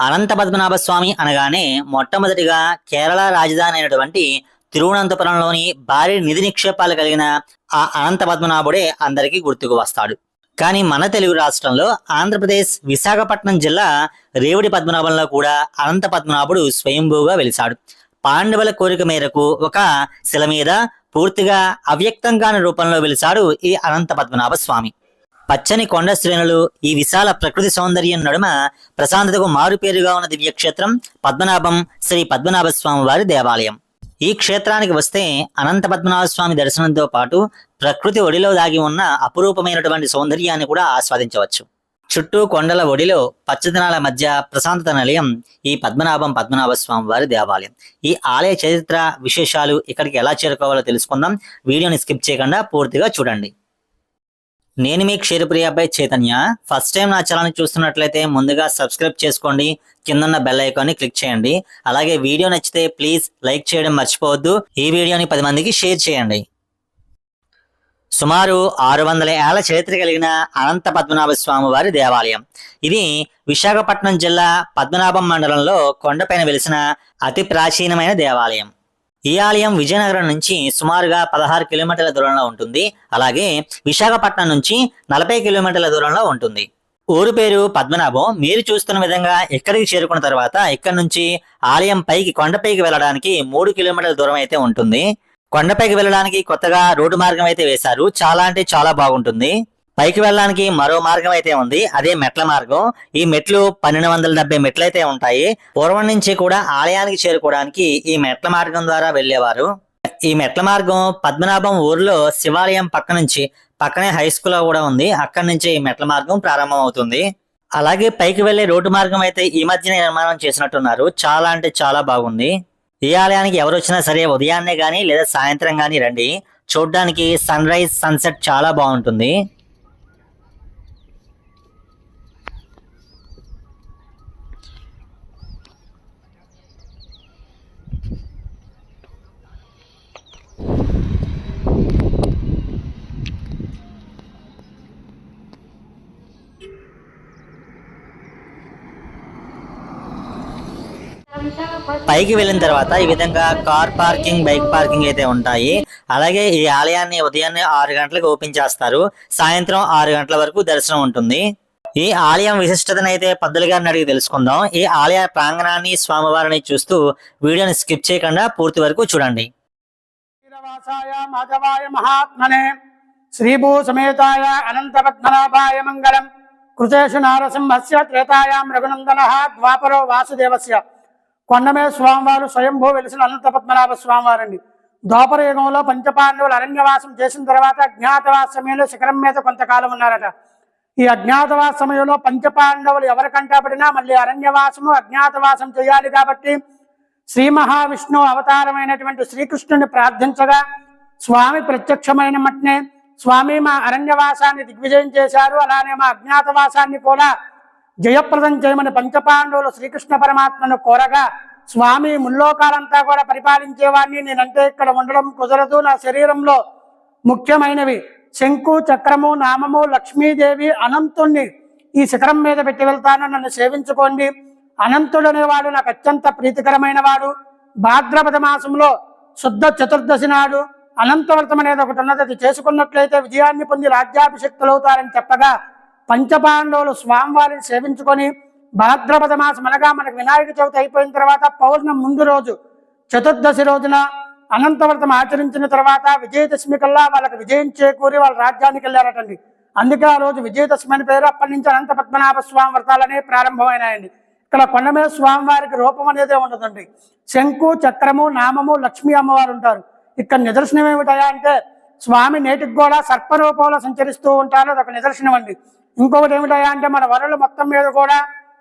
అనంత పద్మనాభ స్వామి అనగానే మొట్టమొదటిగా కేరళ రాజధాని అయినటువంటి తిరువనంతపురంలోని భారీ నిధి నిక్షేపాలు కలిగిన ఆ అనంత పద్మనాభుడే అందరికీ గుర్తుకు వస్తాడు. కానీ మన తెలుగు రాష్ట్రంలో ఆంధ్రప్రదేశ్ విశాఖపట్నం జిల్లా రేవుడి పద్మనాభంలో కూడా అనంత పద్మనాభుడు స్వయంభూగా వెలిశాడు. పాండవుల కోరిక మేరకు ఒక శిల మీద పూర్తిగా అవ్యక్తంగాని రూపంలో వెలిశాడు ఈ అనంత పద్మనాభ స్వామి పచ్చని కొండ శ్రేణులు ఈ విశాల ప్రకృతి సౌందర్యం నడుమ ప్రశాంతతకు మారుపేరుగా ఉన్న దివ్యక్షేత్రం పద్మనాభం శ్రీ పద్మనాభ స్వామి వారి దేవాలయం. ఈ క్షేత్రానికి వస్తే అనంత పద్మనాభ స్వామి దర్శనంతో పాటు ప్రకృతి ఒడిలో దాగి ఉన్న అపురూపమైనటువంటి సౌందర్యాన్ని కూడా ఆస్వాదించవచ్చు. చుట్టూ కొండల ఒడిలో పచ్చదనాల మధ్య ప్రశాంతత నిలయం ఈ పద్మనాభం పద్మనాభ స్వామి వారి దేవాలయం. ఈ ఆలయ చరిత్ర విశేషాలు ఇక్కడికి ఎలా చేరుకోవాలో తెలుసుకుందాం. వీడియోని స్కిప్ చేయకుండా పూర్తిగా చూడండి. నేను మీ క్షీరప్రియపై చైతన్య. ఫస్ట్ టైం నా ఛానల్ చూస్తున్నట్లయితే ముందుగా సబ్స్క్రైబ్ చేసుకోండి. కిందన్న బెల్ ఐకాన్ని క్లిక్ చేయండి. అలాగే వీడియో నచ్చితే ప్లీజ్ లైక్ చేయడం మర్చిపోవద్దు. ఈ వీడియోని పది మందికి షేర్ చేయండి. సుమారు ఆరు వందల ఏళ్ళ చరిత్ర కలిగిన అనంత పద్మనాభ స్వామి వారి దేవాలయం. ఇది విశాఖపట్నం జిల్లా పద్మనాభం మండలంలో కొండపైన వెలిసిన అతి ప్రాచీనమైన దేవాలయం. ఈ ఆలయం విజయనగరం నుంచి సుమారుగా పదహారు కిలోమీటర్ల దూరంలో ఉంటుంది. అలాగే విశాఖపట్నం నుంచి నలభై కిలోమీటర్ల దూరంలో ఉంటుంది. ఊరు పేరు పద్మనాభం. మీరు చూస్తున్న విధంగా ఇక్కడికి చేరుకున్న తర్వాత ఇక్కడ నుంచి ఆలయం పైకి కొండపైకి వెళ్ళడానికి మూడు కిలోమీటర్ల దూరం అయితే ఉంటుంది. కొండపైకి వెళ్ళడానికి కొత్తగా రోడ్డు మార్గం అయితే వేశారు. చాలా అంటే చాలా బాగుంటుంది. పైకి వెళ్ళడానికి మరో మార్గం అయితే ఉంది. అదే మెట్ల మార్గం. ఈ మెట్లు పన్నెండు వందల డెబ్బై మెట్లు అయితే ఉంటాయి. పూర్వం నుంచి కూడా ఆలయానికి చేరుకోవడానికి ఈ మెట్ల మార్గం ద్వారా వెళ్ళేవారు. ఈ మెట్ల మార్గం పద్మనాభం ఊర్లో శివాలయం పక్క నుంచి పక్కనే హై స్కూల్ కూడా ఉంది. అక్కడి నుంచి ఈ మెట్ల మార్గం ప్రారంభం అవుతుంది అలాగే పైకి వెళ్ళే రోడ్డు మార్గం అయితే ఈ మధ్యనే నిర్మాణం చేసినట్టున్నారు. చాలా అంటే చాలా బాగుంది. ఈ ఆలయానికి ఎవరు వచ్చినా సరే ఉదయాన్నే కానీ లేదా సాయంత్రం కానీ రండి. చూడ్డానికి సన్ రైజ్ సన్సెట్ చాలా బాగుంటుంది. పైకి వెళ్ళిన తర్వాత ఈ విధంగా కార్ పార్కింగ్ బైక్ పార్కింగ్ అయితే ఉంటాయి. అలాగే ఈ ఆలయాన్ని ఉదయాన్నే ఆరు గంటలకు ఓపెన్ చేస్తారు. సాయంత్రం ఆరు గంటల వరకు దర్శనం ఉంటుంది. ఈ ఆలయం విశిష్టతను అయితే పద్దులు గారిని అడిగి తెలుసుకుందాం. ఈ ఆలయ ప్రాంగణాన్ని స్వామివారిని చూస్తూ వీడియోని స్కిప్ చేయకుండా పూర్తి వరకు చూడండి. మహాత్మనే శ్రీభూ సమేతాయ అనంత పద్మనాభాయ మంగళం కృతేషు నారసింహస్య త్రేతాయాం రఘునందన ద్వాపరో వాసుదేవస్య. కొండమే స్వామివారు స్వయంభూ వెలిసిన అనంత పద్మనాభ స్వామివారండి. ద్వాపర యుగంలో పంచపాండవులు అరణ్యవాసం చేసిన తర్వాత అజ్ఞాతవాస సమయంలో శిఖరం మీద కొంతకాలం ఉన్నారట. ఈ అజ్ఞాతవాస సమయంలో పంచపాండవులు ఎవరికంటపడినా మళ్ళీ అరణ్యవాసము అజ్ఞాతవాసం చేయాలి కాబట్టి శ్రీ మహావిష్ణువు అవతారమైనటువంటి శ్రీకృష్ణుని ప్రార్థించగా స్వామి ప్రత్యక్షమైన మట్నే స్వామి మా అరణ్యవాసాన్ని దిగ్విజయం చేశారు అలానే మా అజ్ఞాతవాసాన్ని కూడా జయప్రదం చేయమని పంచపాండవులు శ్రీకృష్ణ పరమాత్మను కోరగా స్వామి ముల్లోకాలంతా కూడా పరిపాలించేవాడిని నేనంటే ఇక్కడ ఉండడం కుదరదు. నా శరీరంలో ముఖ్యమైనవి శంకు చక్రము నామము లక్ష్మీదేవి అనంతుణ్ణి ఈ శిఖరం మీద పెట్టి వెళ్తాను. నన్ను సేవించుకోండి. అనంతుడు అనేవాడు నాకు అత్యంత ప్రీతికరమైన వాడు భాద్రపద మాసంలో శుద్ధ చతుర్దశి నాడు అనంతవ్రతం అనేది ఒకటి ఉన్నది. అది చేసుకున్నట్లయితే విజయాన్ని పొంది రాజ్యాభిషక్తులవుతారని చెప్పగా పంచపాండవులు స్వామివారిని సేవించుకొని భాద్రపద మాసం అనగా మనకు వినాయక చవితి అయిపోయిన తర్వాత పౌర్ణం ముందు రోజు చతుర్దశి రోజున అనంతవ్రతం ఆచరించిన తర్వాత విజయదశమి కల్లా వాళ్ళకి విజయం చేకూరి వాళ్ళ రాజ్యానికి వెళ్ళారటండి. అందుకే ఆ రోజు విజయదశమి అని పేరు అప్పటి నుంచి అనంత పద్మనాభ స్వామి వ్రతాలనే ప్రారంభమైనాయండి. ఇక్కడ కొండమీద స్వామివారికి రూపం అనేది ఉండదండి. శంకు చక్రము నామము లక్ష్మీ అమ్మవారు ఉంటారు. ఇక్కడ నిదర్శనం ఏమిటయా అంటే స్వామి నేటికి కూడా సర్పరూపంలో సంచరిస్తూ ఉంటారు. అదొక నిదర్శనం అండి ఇంకొకటి ఏమిటయా అంటే మన వరలు మొత్తం మీద కూడా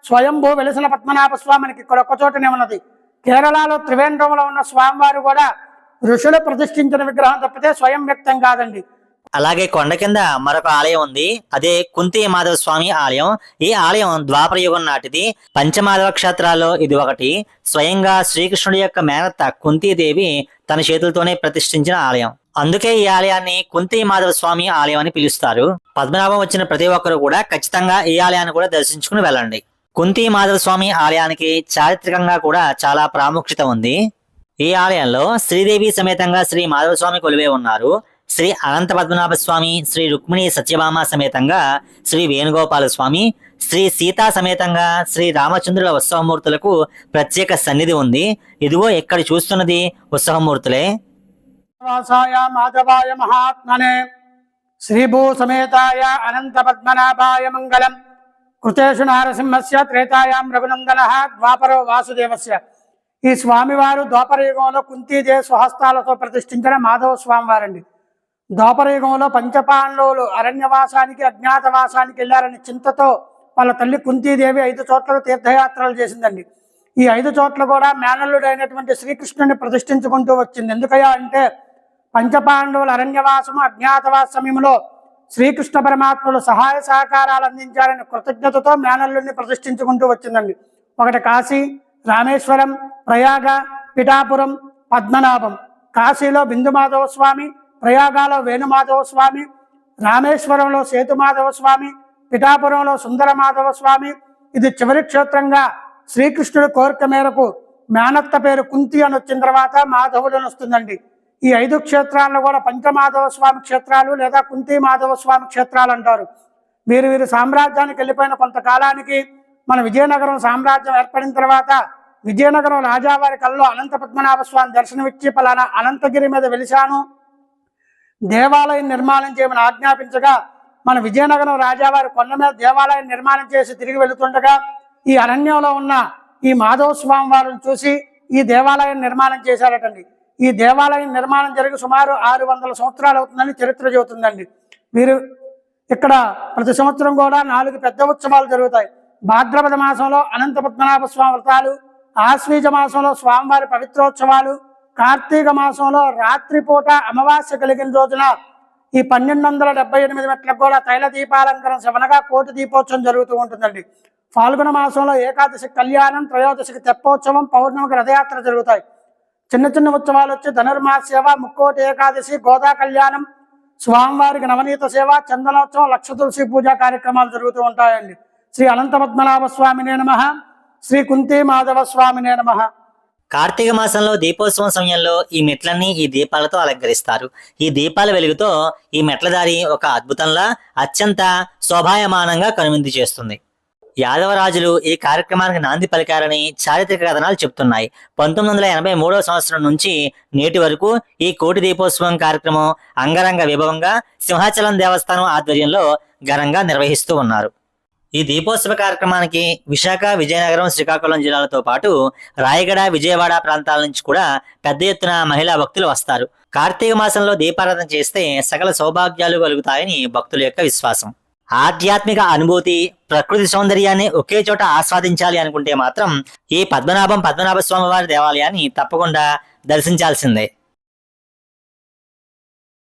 స్వయంభూ వెలిసిన పద్మనాభ స్వామికి ఇక్కడ ఒక్క చోటనే ఉన్నది. కేరళలో త్రివేంద్రంలో ఉన్న స్వామివారు కూడా ఋషులు ప్రతిష్ఠించిన విగ్రహం తప్పితే స్వయం వ్యక్తం కాదండి. అలాగే కొండ కింద మరొక ఆలయం ఉంది. అదే కుంతి మాధవ స్వామి ఆలయం. ఈ ఆలయం ద్వాపరయుగం నాటిది. పంచమాధవ క్షేత్రాల్లో ఇది ఒకటి. స్వయంగా శ్రీకృష్ణుడి యొక్క మేనత్త కుంతీదేవి తన చేతులతోనే ప్రతిష్ఠించిన ఆలయం. అందుకే ఈ ఆలయాన్ని కుంతి మాధవ స్వామి ఆలయం అని పిలుస్తారు. పద్మనాభం వచ్చిన ప్రతి ఒక్కరు కూడా ఖచ్చితంగా ఈ ఆలయాన్ని కూడా దర్శించుకుని వెళ్ళండి. కుంతి మాధవ స్వామి ఆలయానికి చారిత్రకంగా కూడా చాలా ప్రాముఖ్యత ఉంది. ఈ ఆలయంలో శ్రీదేవి సమేతంగా శ్రీ మాధవ స్వామి కొలువే ఉన్నారు. శ్రీ అనంత పద్మనాభ స్వామి శ్రీ రుక్మిణి సత్యభామ సమేతంగా శ్రీ వేణుగోపాల స్వామి శ్రీ సీతా సమేతంగా శ్రీ రామచంద్రుల ఉత్సవమూర్తులకు ప్రత్యేక సన్నిధి ఉంది. ఇదిగో ఎక్కడ చూస్తున్నది ఉత్సవమూర్తులే. వాసాయ మాధవాయ మహాత్మనే శ్రీభూ సమేతాయ అనంత పద్మనాభాయ మంగళం కృతేషు నారసింహస్య త్రేతాయాం రఘునందన ద్వాపరో వాసుదేవస్య ఈ స్వామివారు ద్వాపరయుగంలో కుంతీదేవి స్వహస్తాలతో ప్రతిష్ఠించిన మాధవ స్వామివారండి. ద్వాపరయుగంలో పంచపాండవులు అరణ్యవాసానికి అజ్ఞాతవాసానికి వెళ్ళారని చింతతో వాళ్ళ తల్లి కుంతీదేవి ఐదు చోట్ల తీర్థయాత్రలు చేసిందండి. ఈ ఐదు చోట్ల కూడా మేనల్లుడైనటువంటి శ్రీకృష్ణుని ప్రతిష్ఠించుకుంటూ వచ్చింది. ఎందుకయ్యా అంటే పంచపాండవుల అరణ్యవాసము అజ్ఞాతవాసమయంలో శ్రీకృష్ణ పరమాత్ములు సహాయ సహకారాలు అందించాలని కృతజ్ఞతతో మేనల్లుడిని ప్రతిష్ఠించుకుంటూ వచ్చిందండి. ఒకటి కాశీ రామేశ్వరం ప్రయాగ పిఠాపురం పద్మనాభం. కాశీలో బిందుమాధవ స్వామి ప్రయాగాలో వేణుమాధవ స్వామి రామేశ్వరంలో సేతుమాధవ స్వామి పిఠాపురంలో సుందరమాధవ స్వామి ఇది చివరి క్షేత్రంగా శ్రీకృష్ణుడి కోరిక మేరకు మేనత్త పేరు కుంతి అని వచ్చిన తర్వాత మాధవుడు అని వస్తుందండి. ఈ ఐదు క్షేత్రాలను కూడా పంచమాధవ స్వామి క్షేత్రాలు లేదా కుంతి మాధవ స్వామి క్షేత్రాలు అంటారు. వీరు వీరు సామ్రాజ్యానికి వెళ్ళిపోయిన కొంతకాలానికి మన విజయనగరం సామ్రాజ్యం ఏర్పడిన తర్వాత విజయనగరం రాజావారి కల్లో అనంత పద్మనాభ స్వామి దర్శనమిచ్చి పలానా అనంతగిరి మీద వెలిశాను. దేవాలయం నిర్మాణం చేయమని ఆజ్ఞాపించగా మన విజయనగరం రాజావారి కొండ మీద దేవాలయం నిర్మాణం చేసి తిరిగి వెళుతుండగా ఈ అరణ్యంలో ఉన్న ఈ మాధవ స్వామి వారిని చూసి ఈ దేవాలయం నిర్మాణం చేశారటండి. ఈ దేవాలయం నిర్మాణం జరిగి సుమారు ఆరు వందల సంవత్సరాలు అవుతుందని చరిత్ర చెబుతుందండి. వీరు ఇక్కడ ప్రతి సంవత్సరం కూడా నాలుగు పెద్ద ఉత్సవాలు జరుగుతాయి. భాద్రపద మాసంలో అనంత పద్మనాభ స్వామి వ్రతాలు ఆశ్వీజ మాసంలో స్వామివారి పవిత్రోత్సవాలు కార్తీక మాసంలో రాత్రిపూట అమావాస్య కలిగిన రోజున ఈ పన్నెండు వందల డెబ్బై ఎనిమిది మెట్లకు కూడా తైల దీపాలంకరణ శివనగా కోటి దీపోత్సవం జరుగుతూ ఉంటుందండి. ఫాల్గుణ మాసంలో ఏకాదశి కళ్యాణం త్రయోదశికి తెప్పోత్సవం పౌర్ణమికి రథయాత్ర జరుగుతాయి. చిన్న చిన్న ఉత్సవాలు వచ్చి ధనుర్మాస సేవ ముక్కోటి ఏకాదశి గోదా కళ్యాణం స్వామివారికి నవనీత సేవ చందనోత్సవం లక్ష తులసి పూజా కార్యక్రమాలు జరుగుతూ ఉంటాయండి. శ్రీ అనంత పద్మనాభ స్వామినే నమ. శ్రీ కుంతి మాధవ స్వామినే నమ. కార్తీక మాసంలో దీపోత్సవం సమయంలో ఈ మెట్లన్నీ ఈ దీపాలతో అలంకరిస్తారు. ఈ దీపాల వెలుగుతో ఈ మెట్ల దారి ఒక అద్భుతంలా అత్యంత శోభాయమానంగా కనువిందు చేస్తుంది. యాదవరాజులు ఈ కార్యక్రమానికి నాంది పలికారని చారిత్రక కథనాలు చెబుతున్నాయి పంతొమ్మిది వందల ఎనభై మూడవ సంవత్సరం నుంచి నేటి వరకు ఈ కోటి దీపోత్సవం కార్యక్రమం అంగరంగ విభవంగా సింహాచలం దేవస్థానం ఆధ్వర్యంలో ఘనంగా నిర్వహిస్తూ ఉన్నారు. ఈ దీపోత్సవ కార్యక్రమానికి విశాఖ విజయనగరం శ్రీకాకుళం జిల్లాలతో పాటు రాయగడ విజయవాడ ప్రాంతాల నుంచి కూడా పెద్ద ఎత్తున మహిళా భక్తులు వస్తారు. కార్తీక మాసంలో దీపారాధన చేస్తే సకల సౌభాగ్యాలు కలుగుతాయని భక్తుల యొక్క విశ్వాసం. ఆధ్యాత్మిక అనుభూతి ప్రకృతి సౌందర్యాన్ని ఒకే చోట ఆస్వాదించాలి అనుకుంటే మాత్రం ఈ పద్మనాభం పద్మనాభ స్వామి వారి దేవాలయాన్ని తప్పకుండా దర్శించాల్సిందే.